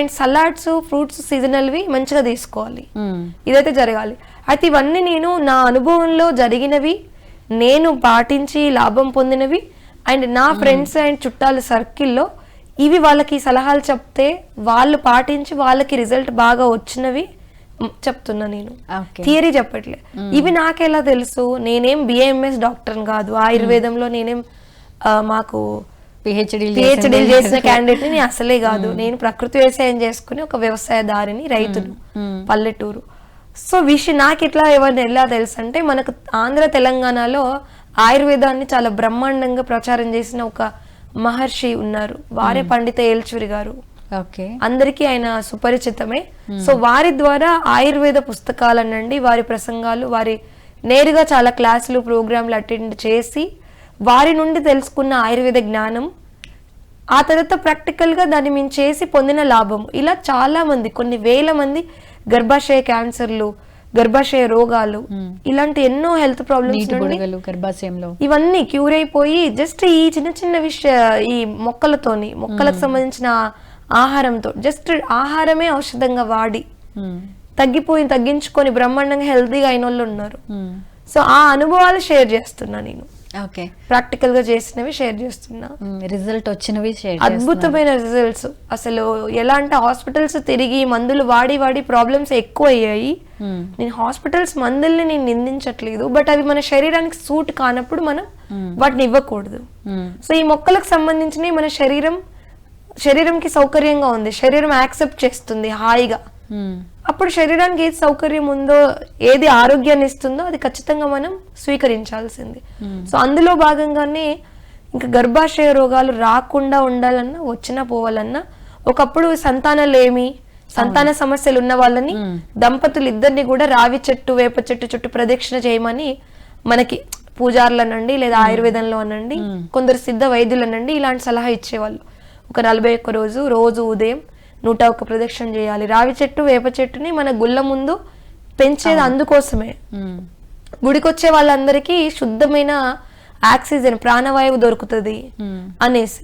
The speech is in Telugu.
అండ్ సలాడ్స్ ఫ్రూట్స్ సీజనల్వి మంచిగా తీసుకోవాలి. మ్మ్. ఇదైతే జరగాలి. అయితే ఇవన్నీ నేను నా అనుభవంలో జరిగినవి నేను పాటించి లాభం పొందినవి అండ్ నా ఫ్రెండ్స్ అండ్ చుట్టాల సర్కిల్లో ఇవి వాళ్ళకి సలహాలు చెప్తే వాళ్ళు పాటించి వాళ్ళకి రిజల్ట్ బాగా వచ్చినవి చెప్తున్నా నేను. థియరీ చెప్పట్లే. ఇవి నాకెలా తెలుసు? నేనేం బిఏఎంఎస్ డాక్టర్ కాదు. ఆయుర్వేదంలో నేనేం మాకు పిహెచ్డి పిహెచ్డీ చేసిన క్యాండిడేట్ని అసలే కాదు. నేను ప్రకృతి వ్యవసాయం చేసుకుని ఒక వ్యవసాయదారిని రైతును పల్లెటూరు. సో విషయం నాకు ఇట్లా ఎవరిని ఎలా తెలుసు అంటే మనకు ఆంధ్ర తెలంగాణలో ఆయుర్వేదాన్ని చాలా బ్రహ్మాండంగా ప్రచారం చేసిన ఒక మహర్షి ఉన్నారు. వారే పండిత ఏల్చూరి గారు. ఓకే. అందరికీ ఆయన సుపరిచితమే. సో వారి ద్వారా ఆయుర్వేద పుస్తకాలనండి వారి ప్రసంగాలు వారి నేరుగా చాలా క్లాసులు ప్రోగ్రాంలు అటెండ్ చేసి వారి నుండి తెలుసుకున్న ఆయుర్వేద జ్ఞానం ఆ తర్వాత ప్రాక్టికల్గా దాన్ని మేము చేసి పొందిన లాభం. ఇలా చాలా మంది కొన్ని వేల మంది గర్భాశయ క్యాన్సర్లు గర్భాశయ రోగాలు ఇలాంటి ఎన్నో హెల్త్ ప్రాబ్లమ్స్ గర్భాశయంలో. ఇవన్నీ క్యూర్ అయిపోయి జస్ట్ ఈ చిన్న చిన్న విషయ ఈ మొక్కలతోని మొక్కలకు సంబంధించిన ఆహారంతో జస్ట్ ఆహారమే ఔషధంగా వాడి. తగ్గిపోయి తగ్గించుకొని బ్రహ్మాండంగా హెల్తీగా అయిన వాళ్ళు ఉన్నారు. సో ఆ అనుభవాలు షేర్ చేస్తున్నా నేను. ఓకే ప్రాక్టికల్గా చేసినవి షేర్ చేస్తున్నా. రిజల్ట్ వచ్చినవి షేర్ అద్భుతమైన రిజల్ట్స్ అసలు ఎలా అంటే హాస్పిటల్స్ తిరిగి మందులు వాడి వాడి ప్రాబ్లమ్స్ ఎక్కువ అయ్యాయి మ్మ్. నేను హాస్పిటల్స్ మందుల్ని నేను నిందించట్లేదు బట్ అవి మన శరీరానికి సూట్ కానప్పుడు మనం వాటిని ఇవ్వకూడదు. సో ఈ మొక్కలకు సంబంధించినవి మన శరీరం శరీరంకి సౌకర్యంగా ఉంది శరీరం యాక్సెప్ట్ చేస్తుంది హాయిగా. అప్పుడు శరీరానికి ఏది సౌకర్యం ఉందో ఏది ఆరోగ్యాన్ని ఇస్తుందో అది ఖచ్చితంగా మనం స్వీకరించాల్సింది. సో అందులో భాగంగానే ఇంకా గర్భాశయ రోగాలు రాకుండా ఉండాలన్నా వచ్చినా పోవాలన్నా ఒకప్పుడు సంతానలేమి సంతాన సమస్యలు ఉన్న వాళ్ళని దంపతులు ఇద్దరిని కూడా రావి చెట్టు వేప చెట్టు చుట్టూ ప్రదక్షిణ చేయమని మనకి పూజారులనండి లేదా ఆయుర్వేదంలో అనండి కొందరు సిద్ధ వైద్యులనండి ఇలాంటి సలహా ఇచ్చేవాళ్ళు. ఒక నలభై ఒక్క రోజు రోజు ఉదయం నూట ఒక్క ప్రదక్షిణ చేయాలి రావి చెట్టు వేప చెట్టుని మన గుళ్ళ ముందు పెంచేది అందుకోసమే మ్మ్. గుడికి వచ్చే వాళ్ళందరికీ శుద్ధమైన ఆక్సిజన్ ప్రాణవాయువు దొరుకుతుంది. అనేసి